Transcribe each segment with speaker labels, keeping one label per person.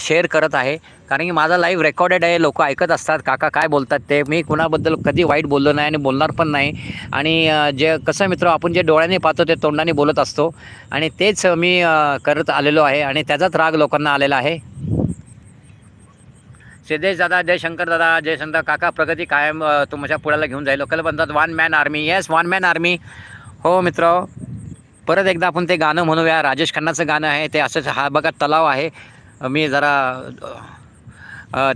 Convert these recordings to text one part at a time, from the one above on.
Speaker 1: Share करत आहे. कारण की माझा लाईव्ह रेकॉर्डेड आहे लोक ऐकत असतात काका काय बोलतात ते. मी कुणाबद्दल कधी वाईट बोललो नाही आणि बोलणार पण नाही. आणि जे कसं मित्र आपण जे डोळ्याने पाहतो ते तोंडाने बोलत असतो. आणि तेच मी करत आलेलो आहे आणि त्याचाच राग लोकांना आलेला आहे. सिद्धेश दादा जयशंकर दादा जयशंकर काका प्रगती कायम तुमच्या पुढ्याला घेऊन जाईल. लोकल म्हणतात one man army yes one man army हो मित्र. परत एकदा आपण ते गाणं म्हणूया. राजेश खन्नाचं गाणं आहे. ते असंच हा बघा तलाव आहे. मी जरा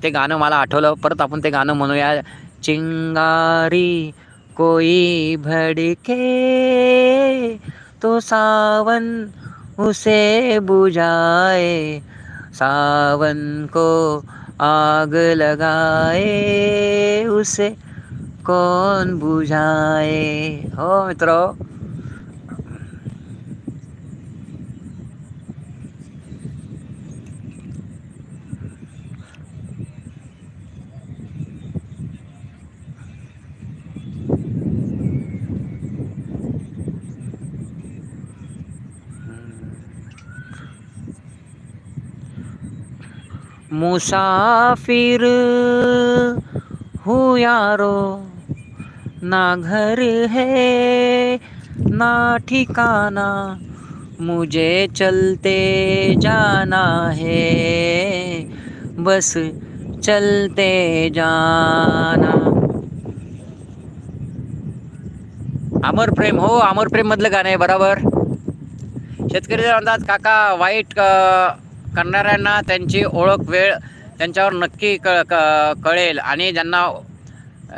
Speaker 1: ते गाणं मला आठवलं. परत आपण ते गाणं म्हणूया. चिंगारी कोई भडके तो सावन उसे बुझाए सावन को आग लगाए उसे कौन बुझाए। हो मित्र मुसाफिर हूँ यारो ना घर है ना ठिकाना मुझे चलते जाना है बस चलते जाना। अमर प्रेम हो अमर प्रेम मधलं गाणं आहे बरोबर. शेतकरी जर म्हणतात काका वाईट का... करणाऱ्यांना त्यांची ओळख वेळ त्यांच्यावर नक्की क क- कळेल आणि ज्यांना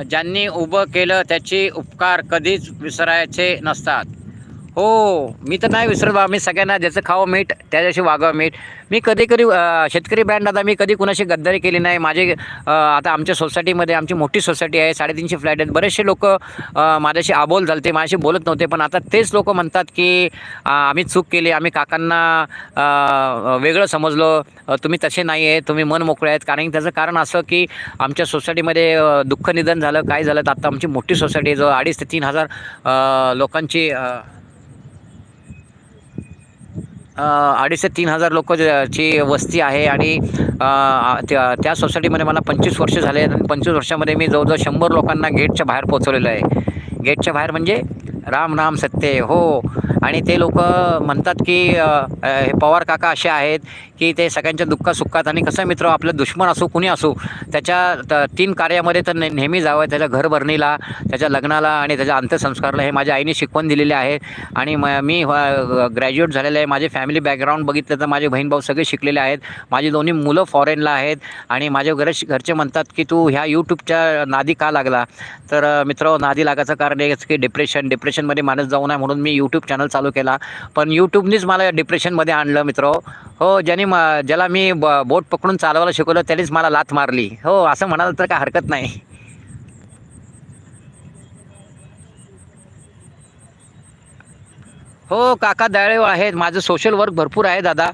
Speaker 1: ज्यांनी उभं केलं त्याची उपकार कधीच विसरायचे नसतात. हो मी तर नाही विसरत बा मी सगळ्यांना ज्याचं खावं मीठ त्याच्याशी वागावं मीठ. मी कधी कधी शेतकरी बँड आता मी कधी कुणाशी गद्दारी केली नाही. माझे आता आमच्या सोसायटीमध्ये आमची मोठी सोसायटी आहे साडेतीनशे फ्लॅट आहेत. बरेचसे लोक माझ्याशी आबोल झालते माझ्याशी बोलत नव्हते. पण आता तेच लोक म्हणतात की आम्ही चूक केली आम्ही काकांना वेगळं समजलो. तुम्ही तसे नाही आहे तुम्ही मन मोकळे आहेत. कारण की त्याचं कारण असं की आमच्या सोसायटीमध्ये दुःख निधन झालं काय झालं तर आता आमची मोठी सोसायटी जवळ अडीच ते तीन हजार लोकांची अडीच ते तीन हजार लोक ची वस्ती आहे आणि त्या त्या सोसायटीमध्ये मला पंचवीस वर्ष झाले. आहेत आणि पंचवीस वर्षामध्ये मी जवळजवळ शंभर लोकांना गेटच्या बाहेर पोचवलेलं आहे. गेटच्या बाहेर म्हणजे राम राम सत्य हो. आणि ते लोक म्हणतात की हे पवार काका असे आहेत की ते सगळ्यांच्या दुःखात सुखात आणि कसं मित्र आपलं दुश्मन असो कुणी असो त्याच्या त- तीन कार्यामध्ये तर ने- नेहमी जावं त्याच्या घरभरणीला त्याच्या लग्नाला आणि त्याच्या अंत्यसंस्कारला हे माझ्या आईने शिकवण दिलेले आहे. आणि म मी ग्रॅज्युएट झालेले आहे माझे फॅमिली बॅकग्राऊंड बघितलं तर माझे बहीण भाऊ सगळे शिकलेले आहेत. माझी दोन्ही मुलं फॉरेनला आहेत आणि माझे घर घरचे म्हणतात की तू ह्या यूट्यूबच्या नादी का लागला? तर मित्र नादी लागायचं कारण हेच की डिप्रेशन डिप्रेशन डिप्रेशनमध्ये माणूस जाऊ नये म्हणून मी यूट्यूब चॅनल चालू केला. पण यूट्यूबनीच मला डिप्रेशनमध्ये आणलं मित्र. हो ज्याने म ज्याला मी ब बोट पकडून चालवायला शिकवलं त्यानेच मला लाथ मारली. हो असं म्हणाल तर काय हरकत नाही. हो काका दयाळू आहेत. माझं सोशल वर्क भरपूर आहे दादा.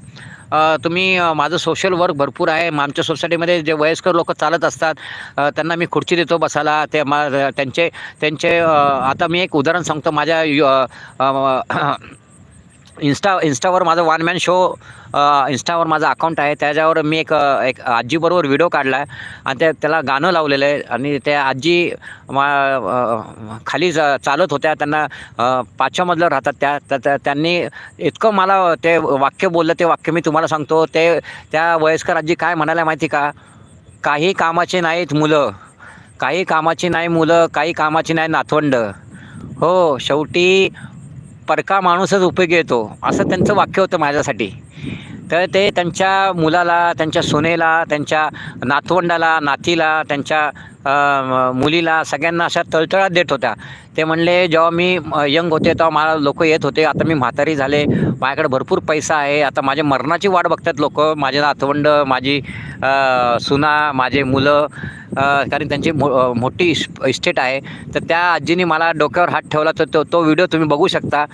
Speaker 1: तुम्ही माझं सोशल वर्क भरपूर आहे. आमच्या सोसायटीमध्ये जे वयस्कर लोक चालत असतात त्यांना मी खुर्ची देतो बसायला. ते मा त्यांचे त्यांचे आता मी एक उदाहरण सांगतो. माझ्या इन्स्टा इन्स्टावर माझा वन मॅन शो इन्स्टावर माझं अकाउंट आहे. त्याच्यावर मी एक एक आजीबरोबर व्हिडिओ काढला आहे आणि त्या त्याला गाणं लावलेलं आहे. आणि त्या आजी मा खाली चालत होत्या. त्यांना पाचव्यामधलं राहतात त्या तर त्या- त्यांनी इतकं मला ते वाक्य बोललं ते वाक्य मी तुम्हाला सांगतो. ते त्या वयस्कर आजी काय म्हणायला माहिती का? काही कामाचे नाहीत मुलं. काही कामाची नाही मुलं काही कामाची नाही नातवंड. हो शेवटी परका माणूसच उपयोगी येतो असं त्यांचं वाक्य होतं माझ्यासाठी. तर ते त्यांच्या मुलाला त्यांच्या सुनेला त्यांच्या नातवंडाला नातीला त्यांच्या मुलीला सगळ्यांना अशा तळतळात देत होत्या. ते म्हणले जेव्हा मी यंग होते तेव्हा मला लोक येत होते. आता मी म्हातारी झाले. माझ्याकडे भरपूर पैसा आहे. आता माझ्या मरणाची वाट बघतात लोक. माझे नातवंड माझी सुना माझे मुलं कारण त्यांची मो मोठी इस इस्टेट आहे. तर त्या आजीने मला डोक्यावर हात ठेवला. तर तो तो व्हिडिओ तुम्ही बघू शकता.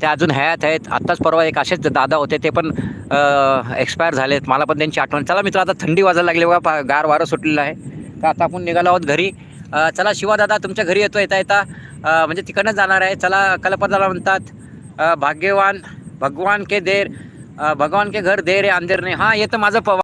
Speaker 1: त्या अजून हयात आहेत. आत्ताच परवा एक असेच दादा होते. ते पण एक्सपायर झालेत. मला पण त्यांची आठवण. चला मित्र आता थंडी वाजायला लागली बघा. पा- गार वारं सुटलेलं आहे. तर आता आपण निघालो आहोत घरी. चला शिवा दादा तुमच्या घरी येतो येता येता म्हणजे तिकडनं जाणार आहे. चला कल्पदाला म्हणतात भाग्यवान भगवान के देर भगवान के घर देर आहे अंधेर नाही. हां येतं माझं पवा